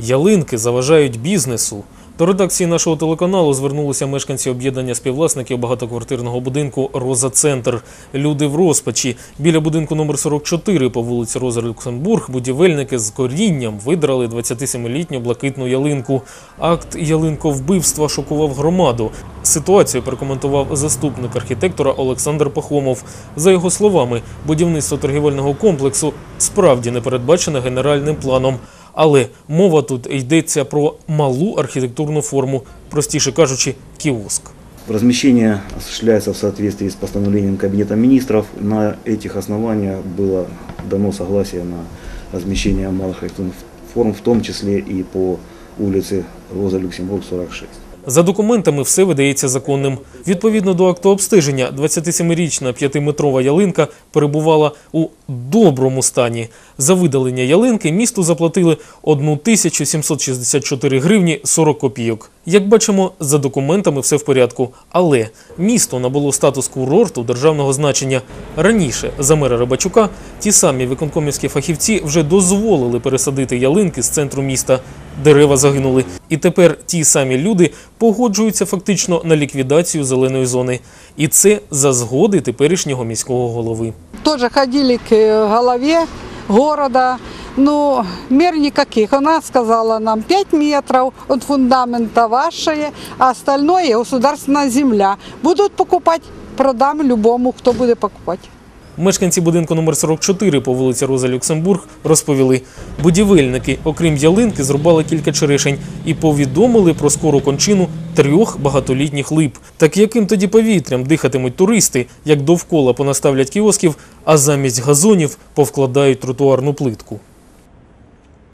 Ялинки заважають бізнесу. До редакції нашого телеканалу звернулися мешканці об'єднання співвласників багатоквартирного будинку Роза Центр. Люди в розпачі. Біля будинку номер 44 по вулиці Роза Люксембург будівельники з корінням видрали 27-літню блакитну ялинку. Акт ялинковбивства шокував громаду. Ситуацію прокоментував заступник архітектора Олександр Пахомов. За його словами, будівництво торгівельного комплексу справді не передбачене генеральним планом. Але мова тут йдеться про малу архітектурну форму, простіше кажучи, кіоск. Размещение осуществляется в соответствии с постановлением Кабинета министров. На этих основаниях было дано согласие на размещение малых архитектурных форм, в том числе и по улице Роза Люксембург, 46. За документами все видається законним. Відповідно до акту обстеження, 27-річна п'ятиметрова ялинка перебувала у доброму стані. За видалення ялинки місту заплатили 1764 гривні 40 копійок. Як бачимо, за документами все в порядку. Але місто набуло статус курорту державного значення. Раніше за мера Рибачука ті самі виконкомівські фахівці вже дозволили пересадити ялинки з центру міста. Дерева загинули. І тепер ті самі люди погоджуються фактично на ліквідацію зеленої зони. І це за згоди теперішнього міського голови. тоже ходили к э, голове города. Ну, мер никаких. Она сказала нам 5 метров от фундамента ваше, а остальное государственная земля. Будут покупать, продам любому, кто будет покупать. Мешканці будинку номер 44 по вулиці Роза Люксембург розповіли, будівельники, окрім ялинки, зрубали кілька черешень і повідомили про скору кончину трьох багатолітніх лип. Так яким тоді повітрям дихатимуть туристи, як довкола понаставлять кіосків, а замість газонів повкладають тротуарну плитку.